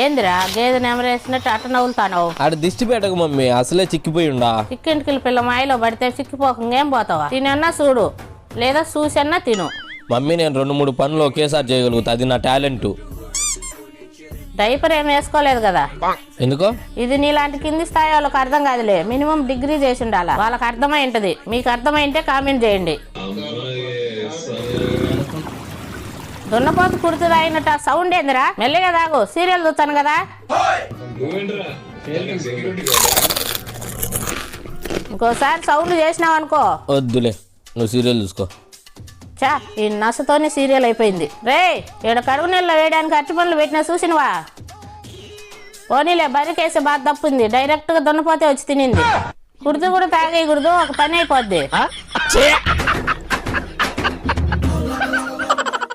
ఏందిరా గేదె నెమరేసినట్టు అట్ట నవ్వులుతాను ఆడ దిష్టి పెట్టకు మమ్మీ అసలే చిక్కిపోయి ఉండా. చిక్కింటికి పిల్ల మాయలో పడితే చిక్కిపోక ఇంకేం పోతావా? తినన్నా చూడు లేదా చూసన్నా తిను. మమ్మీ నేను రెండు మూడు పనులు ఒకేసారి చేయగలుగుతా అది నా టాలెంట్. డైపర్ ఏం వేసుకోలేదు కదా? ఎందుకో? ఇది నీలాంటి కింది స్థాయి వాళ్ళకి అర్థం కాదులే. మినిమం డిగ్రీ చేసి ఉండాలా? వాళ్ళకి అర్థమై ఉంటది. మీకు అర్థమైంటే కామెంట్ చేయండి. దున్నపోతు కుడుతుంది అయినట్టు ఆ సౌండ్ ఏందిరా? మెల్లిగా దాగు సీరియల్ చూస్తాను కదా. ఇంకోసారి సౌండ్ చేసినావు అనుకో. వద్దులే నువ్వు సీరియల్ చూసుకో. చా ఈ నసతోనే సీరియల్ అయిపోయింది. రే ఈడ కడుగు నెలలో వేయడానికి అట్టి పనులు పెట్టినా చూసినవా? పోనీలే బరికేసే బాధ తప్పుంది. డైరెక్ట్గా దున్నపోతే వచ్చి తినింది. కుడుతూ కూడా తాగేయకూడదు ఒక పని అయిపోద్ది.